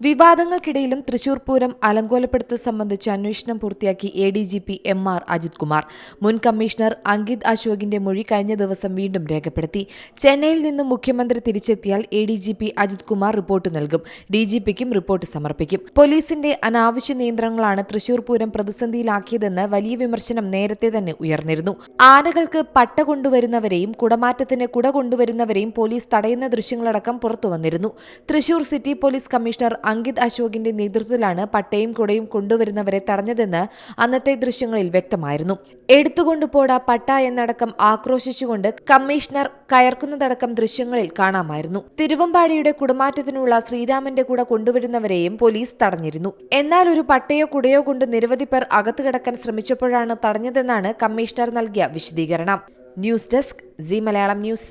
വിവാദങ്ങൾക്കിടയിലും തൃശൂർ പൂരം അലങ്കോലപ്പെടുത്തൽ സംബന്ധിച്ച് അന്വേഷണം പൂർത്തിയാക്കി A D G P M R Ajith Kumar. മുൻ കമ്മീഷണർ അങ്കിത് അശോകിന്റെ മൊഴി കഴിഞ്ഞ ദിവസം വീണ്ടും രേഖപ്പെടുത്തി. ചെന്നൈയിൽ നിന്നും മുഖ്യമന്ത്രി തിരിച്ചെത്തിയാൽ A D G P Ajith Kumar report നൽകും. ഡി ജി പിക്കും റിപ്പോർട്ട് സമർപ്പിക്കും. പോലീസിന്റെ അനാവശ്യ നിയന്ത്രണങ്ങളാണ് തൃശൂർ പൂരം പ്രതിസന്ധിയിലാക്കിയതെന്ന് വലിയ വിമർശനം നേരത്തെ തന്നെ ഉയർന്നിരുന്നു. ആനകൾക്ക് പട്ട കൊണ്ടുവരുന്നവരെയും കുടമാറ്റത്തിന് കുട കൊണ്ടുവരുന്നവരെയും പോലീസ് തടയുന്ന ദൃശ്യങ്ങളടക്കം പുറത്തുവന്നിരുന്നു. Thrissur city police commissioner Ankit അശോകിന്റെ നേതൃത്വത്തിലാണ് പട്ടയും കുടയും കൊണ്ടുവരുന്നവരെ തടഞ്ഞതെന്ന് അന്നത്തെ ദൃശ്യങ്ങളിൽ വ്യക്തമായിരുന്നു. എടുത്തുകൊണ്ടുപോട പട്ട എന്നടക്കം ആക്രോശിച്ചുകൊണ്ട് കമ്മീഷണർ കയർക്കുന്നതടക്കം ദൃശ്യങ്ങളിൽ കാണാമായിരുന്നു. തിരുവമ്പാടിയുടെ കുടമാറ്റത്തിനുള്ള ശ്രീരാമന്റെ കൂടെ കൊണ്ടുവരുന്നവരെയും പോലീസ് തടഞ്ഞിരുന്നു. എന്നാൽ ഒരു പട്ടയോ കുടയോ കൊണ്ട് നിരവധി പേർ അകത്തു കിടക്കാൻ ശ്രമിച്ചപ്പോഴാണ് തടഞ്ഞതെന്നാണ് കമ്മീഷണർ നൽകിയ വിശദീകരണം. News desk C Malayalam news.